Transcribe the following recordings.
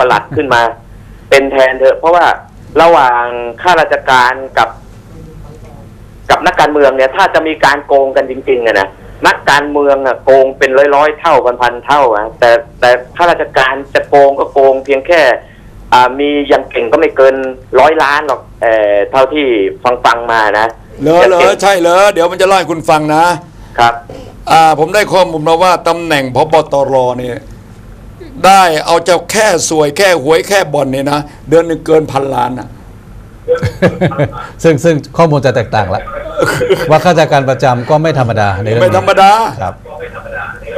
ประหลัดขึ้นมา เป็นแทนเถอะ เพราะว่าระหว่างข้าราชการกับ กับนักการเมืองเนี่ย ถ้าจะมีการโกงกันจริงๆอะนะนักการเมืองอะโกงเป็นร้อยๆเท่าพันๆเท่าอะแต่แต่ข้าราชการจะโกงก็โกงเพียงแค่ อ่ามีอย่างเก่งก็ไม่เกินร้อยล้านหรอกเออเท่าที่ฟังฟังๆมานะเหรอเหรอใช่เหรอเดี๋ยวมันจะเล่าให้คุณฟังนะครับ อ่าผมได้ข้อมูลมาว่าตำแหน่งพบตรเนี่ย ได้เอาเจ้าแค่สวยแค่หวยแค่บ่อนเนี่ยนะ เดือนหนึ่งเกินพันล้านอะซึ่งซึ่งข้อมูลจะแตกต่างละว่าข้าราชการประจำก็ไม่ธรรมดาในเรื่องไม่นี้ธรรมดาครับ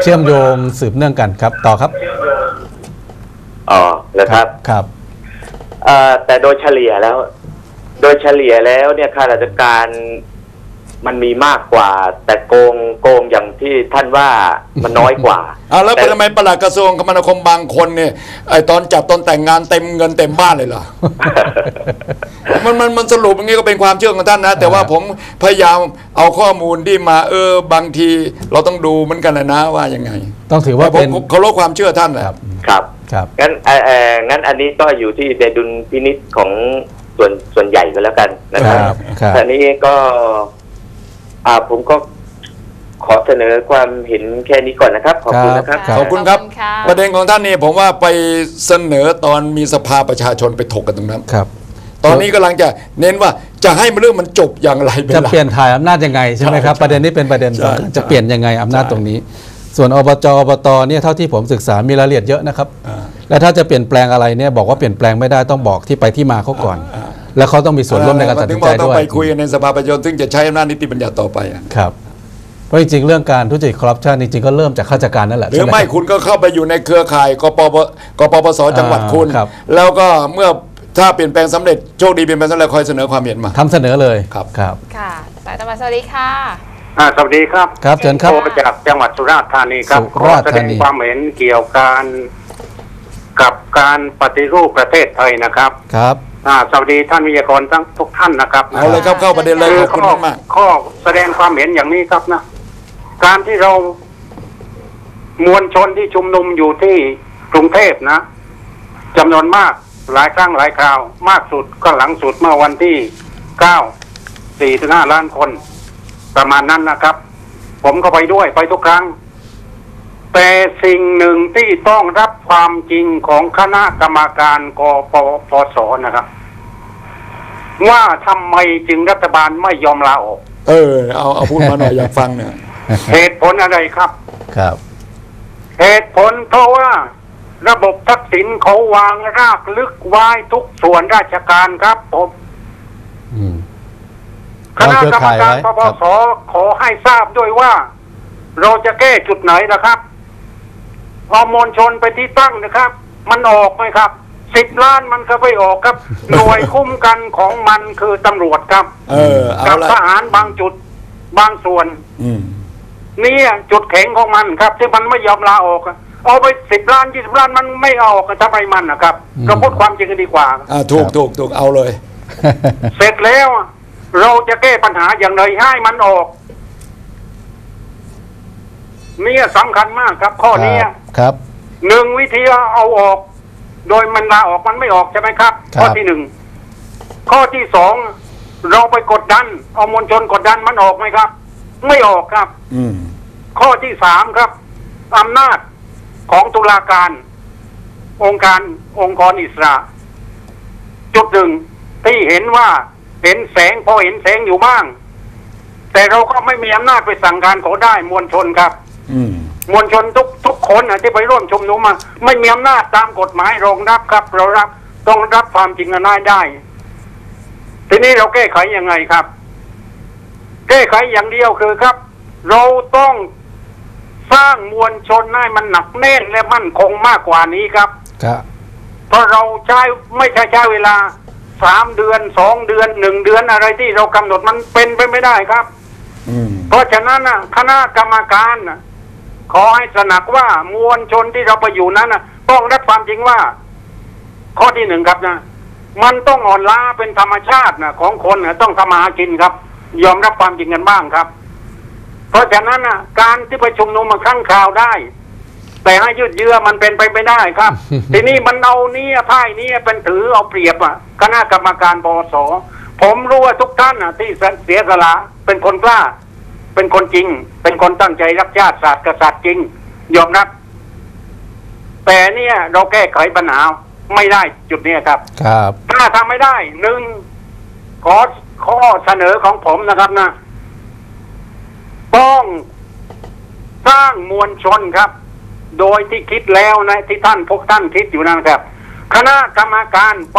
เชื่อมโยงสืบเนื่องกันครับ ต่อครับอ๋อแล้วครับครับเอ่อแต่โดยเฉลี่ยแล้ว โดยเฉลี่ยแล้วเนี่ยข้าราชการ มันมีมากกว่า แต่โกงโกงอย่างที่ท่านว่ามันน้อยกว่าอ่าแล้วต่ทำไมปลัดกระทรวงคมนาคมบางคนเนี่ยไอตอนจับตอนแต่งงานเต็มเงินเต็มบ้านเลยเหรอ มันมันมันสรุปอย่างนี้ก็เป็นความเชื่อของท่านนะ แต่ว่าผมพยายามเอาข้อมูลที่มาเออบางที เราต้องดูเหมือนกันนะนะว่ายังไงต้องถือว่าแต่ผมเป็นผมเคารพความเชื่อท่านแหละครับครับครับงั้นเอ่อเอ่องั้นอันนี้ก็อยู่ที่ในดุลพินิษของส่วนส่วนใหญ่ก็แล้วกันนะครับครับครับแต่นี้ก็ อ่าผมก็ขอเสนอความเห็นแค่นี้ก่อนนะครับ ขอบคุณนะครับครับ ขอบคุณครับ ขอบคุณค่ะ ประเด็นของท่านนี่ผมว่าไปเสนอตอนมีสภาประชาชนไปถกกันตรงนั้น ครับ ตอนนี้กำลังจะเน้นว่าจะให้มันเรื่องมันจบอย่างไรเป็นจะหลัก เปลี่ยนถ่ายอำนาจยังไงใช่ไหมครับใช่ประเด็นนี้เป็นประเด็นใช่สำคัญใช่จะเปลี่ยนยังไงอำนาจใช่ตรงนี้ ส่วนอบจอบตเนี่ยเท่าที่ผมศึกษามีรายละเอียดเยอะนะครับ อ่า และถ้าจะเปลี่ยนแปลงอะไรเนี่ยบอกว่าเปลี่ยนแปลงไม่ได้ต้องบอกที่ไปที่มาเขาก่อน แล้วเขาต้องมีส่วนร่วมในการตัดสินใจถึงบอกต้อด้งวยไปคุยกันในสภาประชาชนซึ่งจะใช้อำนาจนิติบัญญัติต่อไปอะครับเพราะจริงๆเรื่องการทุจริตคอร์รัปชันจริงๆก็เริ่มจากข้าราชการนั่นแหละหรือใช่ไหมไม่คุณก็เข้าไปอยู่ในเครือข่ายกปปกปปสจังหวัดคุณครับแล้วก็เมื่อถ้าเปลี่ยนแปลงสำเร็จโชคดีเปลี่ยนแปลงสำเร็จคอยเสนอความเห็นมาทำเสนอเลยครับครับค่ะสายตะวันสวัสดีค่ะอ่าสวัสดีครับครับเชิญครับโทรมาจากจังหวัดสุราษฎร์ธานีครับสุขอราษฎร์แสดธางนีความเห็นเกี่ยวการกับการปฏิรูปประเทศไทยนะครับครับ อ่าสวัสดีท่านวิทยากรทั้งทุกท่านนะครับเอาเลยครับเข้าประเด็นเลยคือขอบคุณข้อมากข้อแสดงความเห็นอย่างนี้ครับนะการที่เรามวลชนที่ชุมนุมอยู่ที่กรุงเทพนะจำนวนมากหลายครั้งหลายคราว มากสุดก็หลังสุดเมื่อวันที่เก้าสี่ถึงห้าล้านคน ประมาณนั้นนะครับ ผมก็ไปด้วยไปทุกครั้ง แต่สิ่งหนึ่งที่ต้องรับความจริงของคณะกรรมการกปปสนะครับ ว่าทำไมจึงรัฐบาลไม่ยอมลาออกๆเออ เอาเอาพูดมาหน่อยอยากฟังเนี่ยเหตุผลอะไรครับ ครับ เหตุผลเพราะว่า ระบบทักษิณเขาวางรากลึกไว้ทุกส่วนราชการครับผมอืมคณะกรรมการวางเครือข่ายไว้ปปสขอให้ทราบด้วยว่า เราจะแก้จุดไหนนะครับเอามวลชนไปที่ตั้งนะครับ มันออกไหมครับ สิบล้านมันก็ไม่ออกครับ หน่วยคุ้มกันของมันคือตำรวจครับ เออเอากับละทหารบางจุดบางส่วน อืมเนี่ยจุดแข็งของมันครับ ที่มันไม่ยอมลาออกอะเอาไปสิบล้านยี่สิบล้านมันไม่เอาออกอะทำไมมันนะครับอืม เราพูดความจริงกันดีกว่า อ่าถูกถูกถูกเอาเลย เสร็จแล้วอะเราจะแก้ปัญหาอย่างไรให้มันออก เนี่ยสำคัญมากครับ ข้อนี้ครับ ครับ หนึ่งวิธีเอาออก โดยมันลาออกมันไม่ออกใช่ไหมครับครับ ข้อที่หนึ่งข้อที่สองเราไปกดดัน เอามวลชนกดดันมันออกไหมครับ ไม่ออกครับ อืมข้อที่สามครับอำนาจของตุลาการ องค์การองค์กรอิสระ จุดหนึ่งที่เห็นว่าเห็นแสงพอเห็นแสงอยู่บ้าง แต่เราก็ไม่มีอำนาจไปสั่งการเขาได้มวลชนครับ อืม มวลชนทุกทุกคนนะที่ไปร่วมชุมนุมมา ไม่มีอำนาจตามกฎหมายรองรับครับ เรารับต้องรับความจริงกันได้ ทีนี้เราแก้ไขยังไงครับ แก้ไขอย่างเดียวคือครับ เราต้องสร้างมวลชนให้มันหนักแน่นและมั่นคงมากกว่านี้ครับครับเพราะเราใช้ไม่ใช่ใช้เวลาสามเดือนสองเดือนหนึ่งเดือนอะไรที่เรากำหนดมันเป็นไปไม่ได้ครับ อืมเพราะฉะนั้นนะคณะกรรมการน่ะ ขอให้สนักว่ามวลชนที่เราไปอยู่นั้นนะต้องรับความจริงว่า ข้อที่หนึ่งครับนะ มันต้องอ่อนล้าเป็นธรรมชาตินะของคนนะต้องทำมาหากินครับ ยอมรับความจริงกันบ้างครับ เพราะฉะนั้นนะการที่ไปชุมนุมมาครั้งคราวได้ แต่ให้ยืดเยื้อมันเป็นไปไม่ได้ครับ ทีนี้มันเอาเนี่ยพ่ายเนี่ยเป็นถือเอาเปรียบอะคณะกรรมการปสผมรู้ว่าทุกท่านอะที่เสียสละเป็นคนกล้า เป็นคนจริง เป็นคนตั้งใจรักชาติศาสตร์กษัตริย์จริง ยอมรับ แต่เนี่ย เราแก้ไขปัญหาไม่ได้จุดเนี้ยครับ ครับ ถ้าทำไม่ได้หนึ่งขอข้อเสนอของผมนะครับนะต้องสร้างมวลชนครับ โดยที่คิดแล้วนะที่ท่านพวกท่านคิดอยู่นั่นครับ คณะกรรมการป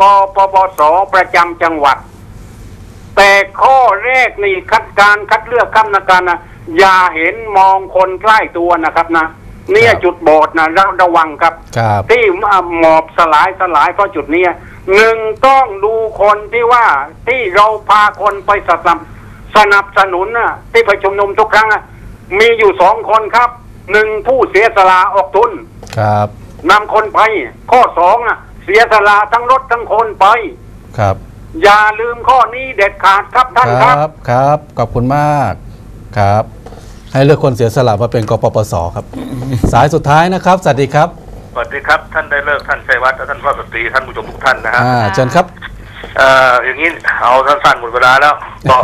กปปสประจำจังหวัด แต่ข้อแรกนี่คัดการคัดเลือกคณะกรรมการนะอย่าเห็นมองคนใกล้ตัวนะครับนะเนี่ยจุดโบอดนะระระวังครับครับ ที่หมอบสลายสลายเพราะจุดเนี้ยหนึ่งต้องดูคนที่ว่าที่เราพาคนไปสนับสนับสนุนน่ะที่ไปชุมนุมทุกครั้งน่ะมีอยู่สองคนครับหนึ่งผู้เสียสละออกทุนครับนำคนไป ข้อสองน่ะ เสียสละทั้งรถทั้งคนไปครับ อย่าลืมข้อนี้เด็ดขาดครับท่านคครัรับ บครับ ขอบคุณมากครับ ให้เลือกคนเสียสละมาเป็นกปปสครับ สายสุดท้ายนะครับ สวัสดีครับสวัสดีครับท่านได้เลิกท่านชัยวัฒน์และท่านพ่อสตรีท่านผู้ชมทุกท่านนะฮะอ่าเชิญครับ เอ่ออย่างนี้เอาสั้นๆหมดเวลาแล้วก็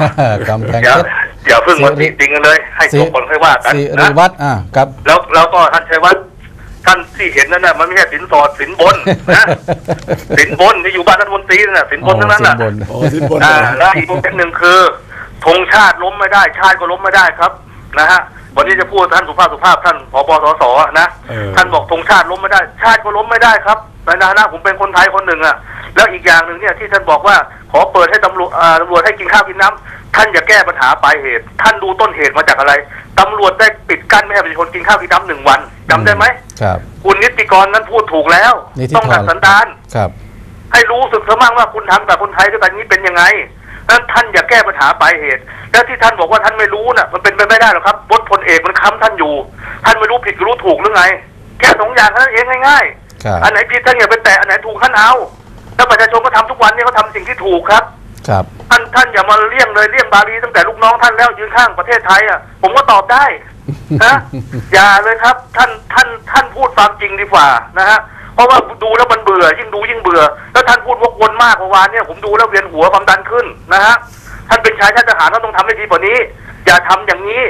กำแพงอย่าเพชร อย่าเพิ่งมาสิริ ติดติงกันเลย ให้จบคนค่อยว่ากันสินะริวัตรอ่าครับ แล้วแล้วก็ท่านชัยวัฒน์ ท่านที่เห็นนั่นน่ะมันไม่ใช่สินสอดสินบนนะสินบนที่อยู่บ้านท่านมนตรีนั่นน่ะสินบนทั้งนั้นน่ะสินบนโอ้สินบนอ่าแล้วอีกประเด็นหนึ่งคือธงชาติล้มไม่ได้ ชาติก็ล้มไม่ได้ครับนะฮะวันนี้จะพูดท่านสุภาพสุภาพท่านผบสสนะเออท่านบอกธงชาติล้มไม่ได้ ชาติก็ล้มไม่ได้ครับในฐานะผมเป็นคนไทยคนหนึ่งอะ แล้วอีกอย่างหนึ่งเนี่ยที่ท่านบอกว่าขอเปิดให้ตำรวจอ่าตำรวจให้กินข้าวกินน้ำท่านอย่าแก้ปัญหาปลายเหตุ ท่านดูต้นเหตุมาจากอะไรตำรวจได้ปิดกั้นไม่ให้ประชาชนกินข้าวกินน้ำหนึ่งวันจำได้ไหมครับคุณนิติกรนั้นพูดถูกแล้วนิติต้องกรดัดสันดานครับ ให้รู้สึกซะมั่งว่าคุณทำกับคนไทยด้วยกันนี้เป็นยังไงนั้นท่านอย่าแก้ปัญหาปลายเหตุ แล้วที่ท่านบอกว่าท่านไม่รู้น่ะ มันเป็นไปไม่ได้หรอกครับบทพลเอกมันค้ำท่านอยู่ ท่านไม่รู้ผิดรู้ถูกหรือไง แค่สองอย่างเท่านั้นเองง่ายครับๆอันไหนผิดท่านอย่าไปแตะอันไหนถูกท่านเอา แล้วประชาชนก็ทำทุกวันนี้เขาทำสิ่งที่ถูกครับ ครับ ท่านท่านอย่ามาเลี่ยงเลยเลี่ยงบาลีตั้งแต่ลูกน้องท่านแล้วยืนข้างประเทศไทยอะผมก็ตอบได้นะอย่าเลยครับ ท่านท่านท่านพูดความจริงดีกว่านะฮะเพราะว่าดูแล้วมันเบื่อ ยิ่งดูยิ่งเบื่อ แล้วท่านพูดวกวนมากเมื่อวานเนี่ยผมดูแล้วเวียนหัวความดันขึ้นนะฮะท่านเป็นชายชาติทหารท่านต้องทำให้ดีกว่านี้ อย่าทำอย่างนี้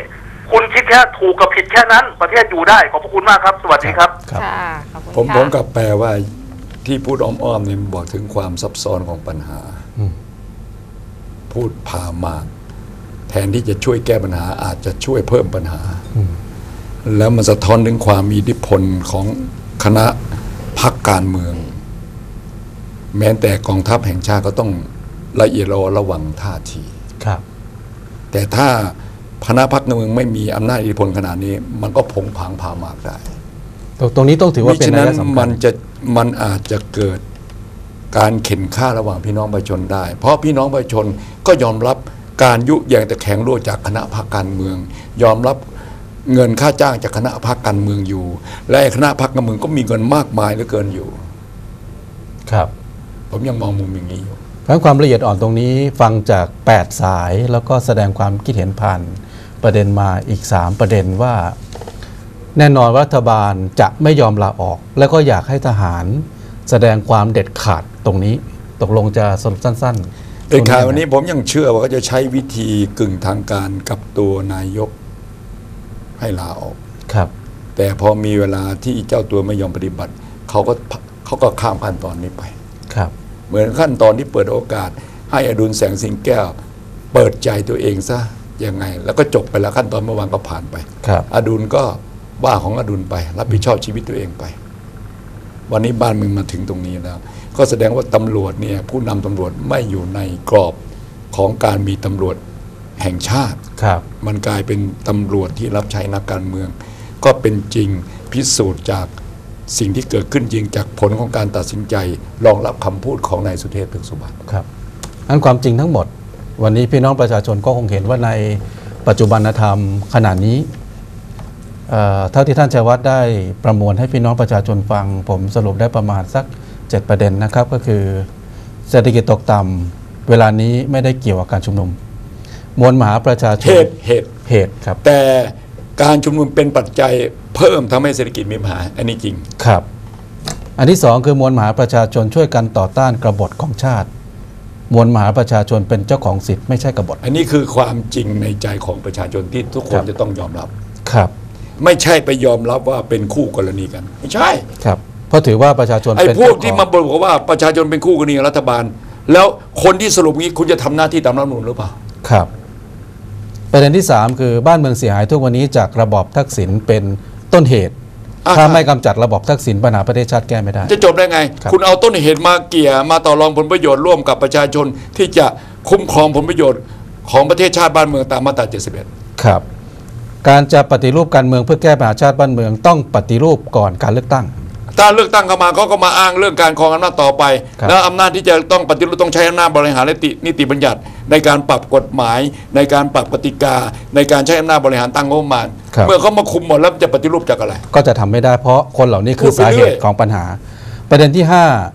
คุณคิดแค่ถูกกับผิดแค่นั้น ประเทศอยู่ได้ขอบพระคุณมากครับ สวัสดีครับ ครับค่ะขอบคุณผมค่ะผมกลับแปลว่า ที่พูดอ้อมๆเนี่ยมันบอกถึงความซับซ้อนของปัญหาอืมพูดพามากแทนที่จะช่วยแก้ปัญหาอาจจะช่วยเพิ่มปัญหา แล้วมันสะท้อนถึงความมีอิทธิพลของคณะพักการเมือง แม้แต่กองทัพแห่งชาติก็ต้องละเอียดระระวังท่าทีครับ แต่ถ้าคณะพักการเมืองไม่มีอำนาจอิทธิพลขนาดนี้ มันก็ผงผางพามากได้ ตรงตรงนี้ต้องถือว่ามิเป็นฉะนันั้นยสำคัมัญนจะ มันอาจจะเกิดการเข็นฆ่าระหว่างพี่น้องประชาชนได้ เพราะพี่น้องประชาชนก็ยอมรับการยุแยงแต่แข็งรั่วจากคณะพรรคการเมือง ยอมรับเงินค่าจ้างจากคณะพรรคการเมืองอยู่ และไอ้คณะพรรคการเมืองก็มีเงินมากมายเหลือเกินอยู่ ครับ ผมยังมองมุมอย่างนี้อยู่เพราะฉะนั้นความละเอียดอ่อนตรงนี้ฟังจาก 8 สายแล้วก็แสดงความคิดเห็นผ่านประเด็นมาอีก 3 ประเด็นว่า แน่นอนว่ารัฐบาลจะไม่ยอมลาออก แล้วก็อยากให้ทหารแสดงความเด็ดขาดตรงนี้ ตกลงจะสรุปสั้นๆเป็นข่าวตรงวันนี้ผมยังเชื่อว่าเขาจะใช้วิธีกึ่งทางการกับตัวนายกให้ลาออกครับ แต่พอมีเวลาที่เจ้าตัวไม่ยอมปฏิบัติเขาก็เขาก็ข้ามขั้นตอนนี้ไปครับ เหมือนขั้นตอนที่เปิดโอกาส ให้อดุลแสงสิงแก้ว เปิดใจตัวเองซะยังไง แล้วก็จบไปแล้วขั้นตอนเมื่อวานก็ผ่านไปครับอดุลก็ ว่าของอดุลไป รับผิดชอบชีวิตตัวเองไป วันนี้บ้านเมึงมาถึงตรงนี้แล้ว ก็แสดงว่าตำรวจเนี่ยผู้นำตำรวจไม่อยู่ในกรอบของการมีตำรวจแห่งชาติครับ มันกลายเป็นตำรวจที่รับใช้นักการเมือง ก็เป็นจริงพิสูจน์จากสิ่งที่เกิดขึ้นจริงจากผลของการตัดสินใจรองรับคำพูดของนายสุเทพเทือกสุบรรณครับอันความจริงทั้งหมด วันนี้พี่น้องประชาชนก็คงเห็นว่าในปัจจุบันธรรมขณะนี้ เอ่อเท่าที่ท่านชัยวัฒน์ได้ประมวลให้พี่น้องประชาชนฟัง ผมสรุปได้ประมาณสัก 7 ประเด็นนะครับก็คือ เศรษฐกิจตกต่ำเวลานี้ไม่ได้เกี่ยวกับการชุมนุม มวลมหาประชาชเหนตุเหตุเหตุครับ แต่การชุมนุมเป็นปัจจัยเพิ่มทำให้เศรษฐกิจมีปัญหาอันนี้จริงครับ อันที่สองคือมวลมหาประชาชนช่วยกันต่อต้านกบฏของชาติ มวลมหาประชาชนเป็นเจ้าของสิทธิ์ไม่ใช่กบฏอันนี้คือความจริงในใจของประชาชนที่ทุกคครันบจะต้องยอมรับครับ ไม่ใช่ไปยอมรับว่าเป็นคู่กรณีกัน ไม่ใช่ครับเพราะถือว่าประชาชนไอ้เป็นพวกเจ้าที่ของมาบอกว่าประชาชนเป็นคู่กรณีกับรัฐบาล แล้วคนที่สรุปงี้คุณจะทำหน้าที่ตามรัฐธรรมนูญหรือเปล่าครับ ประเด็นที่ 3 คือบ้านเมืองเสียหายทุกวันนี้จากระบอบทักษิณเป็นต้นเหตุอ่าถ้าครับไม่กำจัดระบอบทักษิณปัญหาประเทศชาติแก้ไม่ได้ จะจบได้ไงครับคุณเอาต้นเหตุมาเกี่ยมาต่อรองผลประโยชน์ร่วมกับประชาชนที่จะคุ้มครองผลประโยชน์ของประเทศชาติบ้านเมืองตามมาตรา 71 ครับ การจะปฏิรูปการเมืองเพื่อแก้ปัญหาชาติบ้านเมืองต้องปฏิรูปก่อนการเลือกตั้ง ถ้าเลือกตั้งเข้ามาเขาก็มาอ้างเรื่องการครองอำนาจต่อไป ครับ แล้วอำนาจที่จะต้องปฏิรูปต้องใช้อำนาจบริหารและนิติบัญญัติ ในการปรับกฎหมาย ในการปรับกติกา ในการใช้อำนาจบริหารตั้งงบประมาณครับ เมื่อเขามาคุมหมดแล้วจะปฏิรูปจากอะไร ก็จะทำไม่ได้เพราะคนเหล่านี้คือพูดไปสาเหเรื่ตุอยของปัญหา ประเด็นที่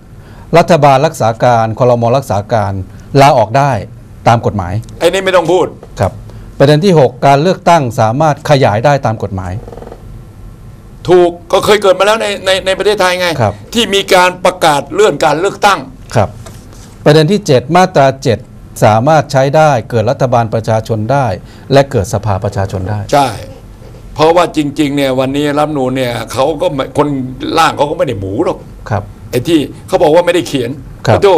5 รัฐบาลรักษาการคอรมอรักษาการลาออกได้ตามกฎหมายไอ้นี่ไม่ต้องพูด ครับ ประเด็นที่ 6 การเลือกตั้งสามารถขยายได้ตามกฎหมาย ถูกก็เคยเกิดมาแล้วในในในประเทศไทยไง ครับ ที่มีการประกาศเลื่อนการเลือกตั้ง ครับ ประเด็นที่ 7 มาตรา 7 สามารถใช้ได้เกิดรัฐบาลประชาชนได้ และเกิดสภาประชาชนได้ ใช่ เพราะว่าจริง ๆ เนี่ยวันนี้รัฐธรรมนูนเนี่ยเขาก็ไม่คนร่างเขาก็ไม่ได้หมูหรอกครับ ไอ้ที่เขาบอกว่าไม่ได้เขียนครับโต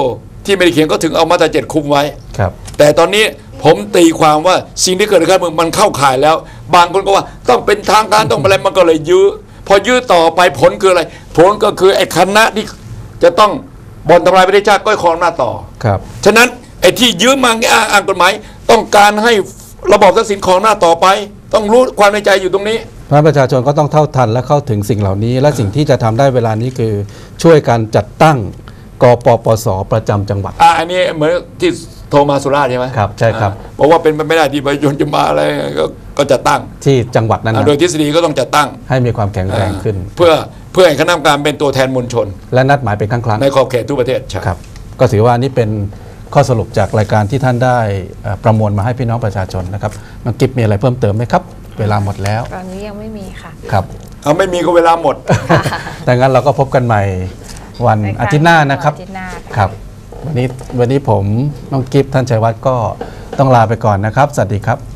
ที่ไม่ได้เขียนก็ถึงเอามาตราเจ็ดคุมไว้ ครับ แต่ตอนนี้ ผมตีความว่าสิ่งที่เกิดในการเมืองมันเข้าข่ายแล้ว บางคนก็ว่าต้องเป็นทางการต้องอะไรมันก็เลยยื้อพอยื้อต่อไปผลคืออะไร ผลก็คือไอ้คณะที่จะต้องบอลทำลายประเทศชาติก็ครองหน้าจต่อครับฉะนั้นไอ้ที่ยื้อมาอ้างอ้างกฎหมาย ต้องการให้ระบอบทักษิณของหน้าจต่อไป ต้องรู้ความในใจอยู่ตรงนี้เพราะฉะนั้นประชาชนก็ต้องเท่าทันและเข้าถึงสิ่งเหล่านี้ และสิ่งที่จะทำได้เวลานี้คือช่วยการจัดตั้งกปปสประจำจังหวัด อ่าอันนี้เหมือนที่ โทรมาสุราษฎร์ใช่ไหมครับใช่ครับอ่าบอกว่าเป็นไปไม่ได้ที่ประชาชนจะมาอะไรก็ก็จะตั้งที่จังหวัดนั้นอ่านะโดยทฤษฎีก็ต้องจัดตั้งให้มีความแข็งแรงขึ้น เพื่อเพื่อให้คณะกรรมการเป็นตัวแทนมวลชน และนัดหมายเป็นครั้งครั้งในขอบเขตทุกประเทศใช่ครับ ก็ถือว่านี่เป็นข้อสรุปจากรายการที่ท่านได้เอ่อประมวลมาให้พี่น้องประชาชนนะครับน้องกิฟมีอะไรเพิ่มเติมไหมครับ เวลาหมดแล้ว ตอนนี้ยังไม่มีค่ะครับเอาไม่มีก็เวลาหมดดังนั้นเราก็พบกันใหม่วันในครั้งอาทิตย์หน้านะครับอาทิตย์หน้าค่ะครับ วันนี้วันนี้ผมน้องกิฟท่านชัยวัฒน์ก็ต้องลาไปก่อนนะครับ สวัสดีครับ